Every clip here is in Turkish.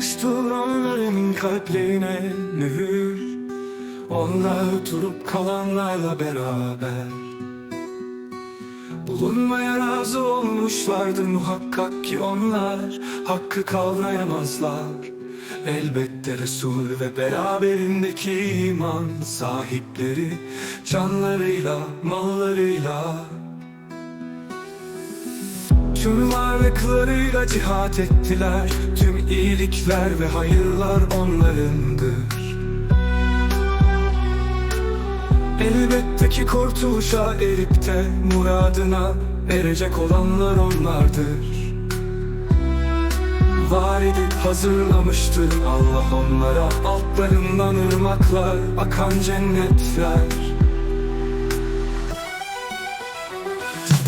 Vurulmuştur onların kalplerine mühür. Onlar durup kalanlarla beraber. Bulunmaya razı olmuşlardır muhakkak ki onlar. Hakkı kavrayamazlar. Elbette Resul ve beraberindeki iman sahipleri Canlarıyla, mallarıyla. Tüm varlıklarıyla cihat ettiler. Tüm iyilikler ve hayırlar onlarındır. Elbette ki kurtuluşa erip de muradına erecek olanlar onlardır. Var edip hazırlamıştır Allah onlara. Altlarından ırmaklar, akan cennetler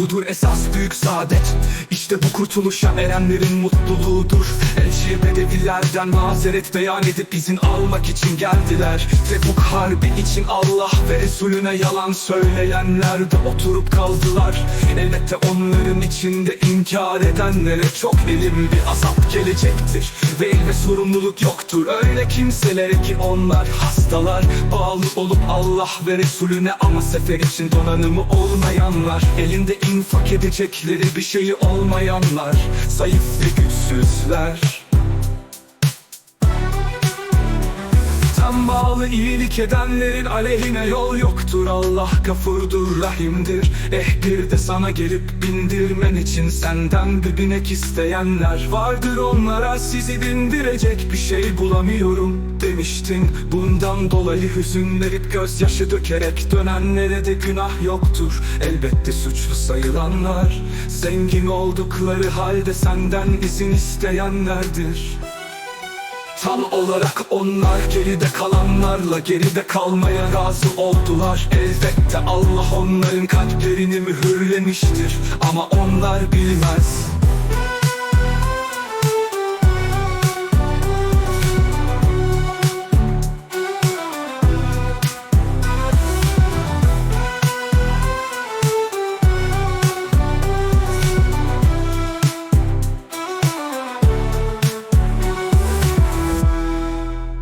Budur esas büyük saadet. İşte bu kurtuluşa erenlerin mutluluğudur. Elçi bedevilerden mazeret beyan edip izin almak için geldiler. Tebuk harbi için Allah ve Resulüne yalan söyleyenler de oturup kaldılar. Elbette onların içinde inkar edenlere çok elim bir azap gelecektir. Ve ve sorumluluk yoktur. Öyle kimselere ki onlar hastalar Bağlı olup Allah ve Resulüne ama sefer için donanımı olmayanlar Elinde infak edecekleri bir şeyi olmayanlar Zayıf ve güçsüzler Tam bağlı iyilik edenlerin aleyhine yol yoktur. Allah gafurdur rahimdir. Eh bir de sana gelip bindirmen için senden bir binek isteyenler Vardır. Onlara sizi bindirecek bir şey bulamıyorum demiştin. Bundan dolayı hüzünlenip gözyaşı dökerek dönenlere de günah yoktur. Elbette suçlu sayılanlar Zengin oldukları halde senden izin isteyenlerdir Tam olarak onlar geride kalanlarla geride kalmaya razı oldular. Elbette Allah onların kalplerini mühürlemiştir Ama onlar bilmez